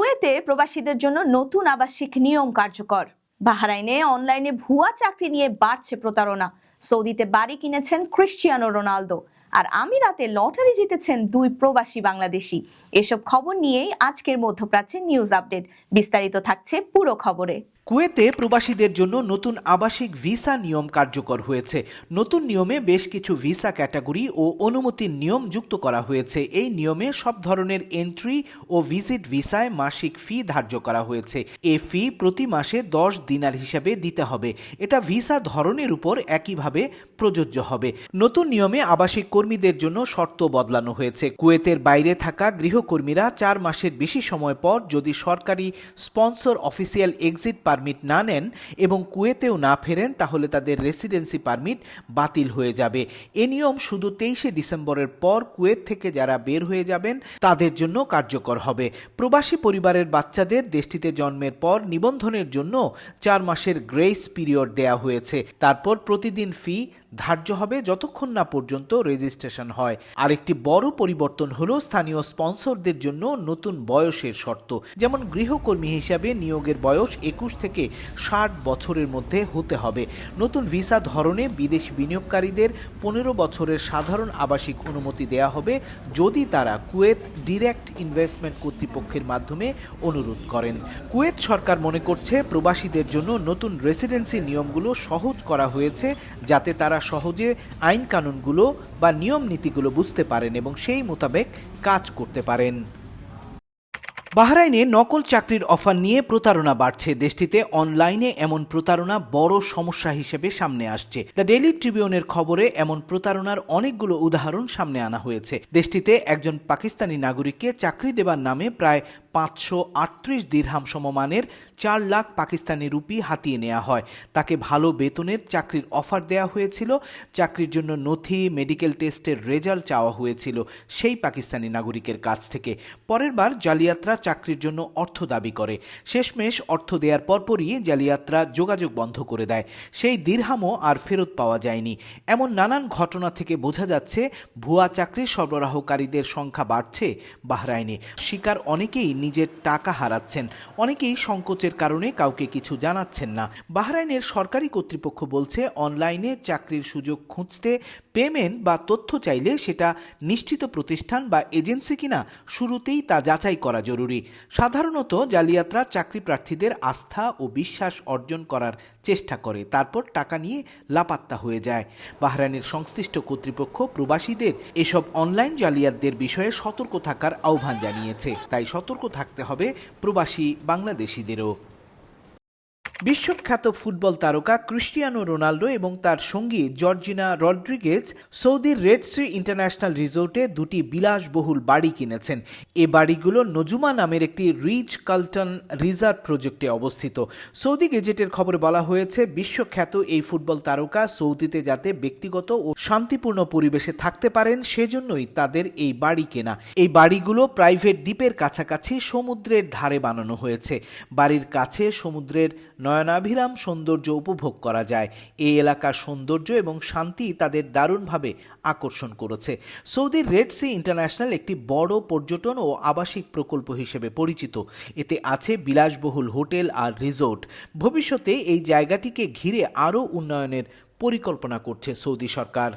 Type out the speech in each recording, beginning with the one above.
কুয়েতে প্রবাসীদের জন্য নতুন আবাসিক নিয়ম কার্যকর। বাহরাইনে অনলাইনে ভুয়া চাকরি নিয়ে বাড়ছে প্রতারণা। সৌদিতে বাড়ি কিনেছেন ক্রিশ্চিয়ানো রোনালদো। আর আমিরাতে লটারি জিতেছেন দুই প্রবাসী বাংলাদেশি। এসব খবর নিয়েই আজকের মধ্যপ্রাচ্যের নিউজ আপডেট। বিস্তারিত থাকছে পুরো খবরে। কুয়েতে প্রবাসীদের জন্য নতুন আবাসিক ভিসা নিয়ম কার্যকর হয়েছে। নতুন নিয়মে বেশ কিছু ভিসা ক্যাটাগরি ও অনুমতির নিয়ম যুক্ত করা হয়েছে। এই নিয়মে সব ধরনের এন্ট্রি ও ভিজিট ভিসায় মাসিক ফি ধার্য করা হয়েছে। এ ফি প্রতি মাসে দশ দিনার হিসাবে দিতে হবে। এটা ভিসা ধরনের উপর একইভাবে প্রযোজ্য হবে। নতুন নিয়মে আবাসিক কর্মীদের জন্য শর্ত বদলানো হয়েছে। কুয়েতের বাইরে থাকা গৃহকর্মীরা চার মাসের বেশি সময় পর যদি সরকারি স্পন্সর অফিসিয়াল এক্সিট পারমিট না নেন এবং কুয়েতেও না ফেরেন, তাহলে তাদের রেসিডেন্সি পারমিট বাতিল হয়ে যাবে। এ নিয়ম শুধু তেইশে ডিসেম্বরের পর কুয়েত থেকে যারা বের হয়ে যাবেন, তাদের জন্য কার্যকর হবে। প্রবাসী পরিবারের বাচ্চাদের দেশটিতে জন্মের পর নিবন্ধনের জন্য চার মাসের গ্রেস পিরিয়ড দেয়া হয়েছে। তারপর প্রতিদিন ফি ধার্য হবে যতক্ষণ না পর্যন্ত রেজিস্ট্রেশন হয়। আরেকটি বড় পরিবর্তন হলো স্থানীয় স্পন্সরদের জন্য নতুন বয়সের শর্ত। যেমন গৃহকর্মী হিসাবে নিয়োগের বয়স একুশ থেকে ষাট বছরের মধ্যে হতে হবে। নতুন ভিসা ধরনে বিদেশি বিনিয়োগকারীদের পনেরো বছরের সাধারণ আবাসিক অনুমতি দেয়া হবে যদি তারা কুয়েত ডিরেক্ট ইনভেস্টমেন্ট কর্তৃপক্ষের মাধ্যমে অনুরোধ করেন। কুয়েত সরকার মনে করছে প্রবাসীদের জন্য নতুন রেসিডেন্সি নিয়মগুলো সহজ করা হয়েছে যাতে তারা সহজে আইন কানুনগুলো বা নিয়ম নীতিগুলো বুঝতে পারেন এবং সেই মোতাবেক কাজ করতে পারেন। বাহরাইনে নকল চাকরির অফার নিয়ে প্রতারণা বাড়ছে। দেশটিতে অনলাইনে এমন প্রতারণা বড় সমস্যা হিসেবে সামনে আসছে। দ্য ডেইলি ট্রিবিউনের খবরে এমন প্রতারণার অনেকগুলো উদাহরণ সামনে আনা হয়েছে। দেশটিতে একজন পাকিস্তানি নাগরিককে চাকরি দেবার নামে প্রায় পাঁচশো আটত্রিশ দীর্হাম সমমানের চার লাখ পাকিস্তানি রুপি হাতিয়ে নেওয়া হয়। তাকে ভালো বেতনের চাকরির অফার দেওয়া হয়েছিল। চাকরির জন্য নথি, মেডিকেল টেস্টের রেজাল্ট চাওয়া হয়েছিল সেই পাকিস্তানি নাগরিকের কাছ থেকে। পরের বার জালিয়াতরা চাকরির জন্য অর্থ দাবি করে। শেষমেশ অর্থ দেওয়ার পরপরই জালিয়াতরা যোগাযোগ বন্ধ করে দেয়। সেই দীর্হামও আর ফেরত পাওয়া যায়নি। এমন নানান ঘটনা থেকে বোঝা যাচ্ছে, ভুয়া চাকরি সরবরাহকারীদের সংখ্যা বাড়ছে বাহরাইনে। শিকার অনেকেই নিজের টাকা হারাচ্ছেন। অনেকেই সংকোচের কারণে কাউকে কিছু জানাচ্ছেন না। বাহরাইনের সরকারি কর্তৃপক্ষ বলছে, অনলাইনে চাকরির সুযোগ খুঁজতে পেমেন্ট বা তথ্য চাইলে সেটা নিশ্চিত প্রতিষ্ঠান বা এজেন্সি কিনা শুরুতেই তা যাচাই করা জরুরি। সাধারণত জালিয়াতরা চাকরি প্রার্থীদের আস্থা ও বিশ্বাস অর্জন করার চেষ্টা করে, তারপর টাকা নিয়ে লাপাত্তা হয়ে যায়। বাহরাইনের সংশ্লিষ্ট কর্তৃপক্ষ প্রবাসীদের এসব অনলাইন জালিয়াতদের বিষয়ে সতর্ক থাকার আহ্বান জানিয়েছে। তাই সতর্ক থাকতে হবে প্রবাসী বাংলাদেশিদেরও। বিশ্বখ্যাত ফুটবল তারকা ক্রিস্টিয়ানো রোনাল্ডো এবং তার সঙ্গী জর্জিনা রড্রিগেজ সৌদির রেড সি ইন্টারন্যাশনাল রিসোর্টে দুটি বিলাসবহুল বাড়ি কিনেছেন। এ বাড়িগুলো নজুমা নামের একটি রিচ কালটন রিজার্ভ প্রজেক্টে অবস্থিত। সৌদি গেজেটের খবরে বলা হয়েছে, বিশ্বখ্যাত এই ফুটবল তারকা সৌদিতে যাতে ব্যক্তিগত ও শান্তিপূর্ণ পরিবেশে থাকতে পারেন, সেজন্যই তাদের এই বাড়ি কেনা। এই বাড়িগুলো প্রাইভেট দ্বীপের কাছাকাছি সমুদ্রের ধারে বানানো হয়েছে। বাড়ির কাছে সমুদ্রের নয়নাভিরাম সৌন্দর্য উপভোগ করা যায়। এই এলাকার সৌন্দর্য এবং শান্তি তাদের দারুণভাবে আকর্ষণ করেছে। সৌদির রেড সি ইন্টারন্যাশনাল একটি বড় পর্যটন ও আবাসিক প্রকল্প হিসেবে পরিচিত। এতে আছে বিলাসবহুল হোটেল আর রিসোর্ট। ভবিষ্যতে এই জায়গাটিকে ঘিরে আরও উন্নয়নের পরিকল্পনা করছে সৌদি সরকার।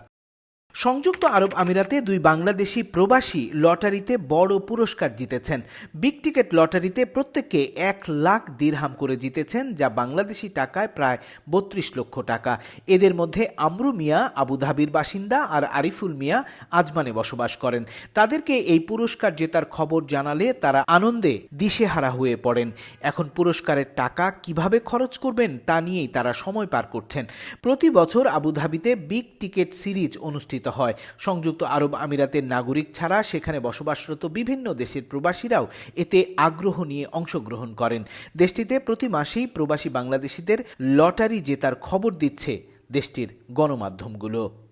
সংযুক্ত আরব আমিরাতে দুই বাংলাদেশি প্রবাসী লটারিতে বড় পুরস্কার জিতেছেন। বিগ টিকেট লটারিতে প্রত্যেককে এক লাখ দিরহাম করে জিতেছেন, যা বাংলাদেশি টাকায় প্রায় বত্রিশ লক্ষ টাকা। এদের মধ্যে আমরু মিয়া আবুধাবির বাসিন্দা আর আরিফুল মিয়া আজমানে বসবাস করেন। তাদেরকে এই পুরস্কার জেতার খবর জানালে তারা আনন্দে দিশেহারা হয়ে পড়েন। এখন পুরস্কারের টাকা কীভাবে খরচ করবেন তা নিয়েই তারা সময় পার করছেন। প্রতি বছর আবুধাবিতে বিগ টিকেট সিরিজ অনুষ্ঠিত অনুষ্ঠিত হয়। সংযুক্ত আরব আমিরাতের নাগরিক ছাড়া সেখানে বসবাসরত বিভিন্ন দেশের প্রবাসীরাও এতে আগ্রহ নিয়ে অংশগ্রহণ করেন। দেশটিতে প্রতি মাসেই প্রবাসী বাংলাদেশিদের লটারি জেতার খবর দিচ্ছে দেশটির গণমাধ্যমগুলো।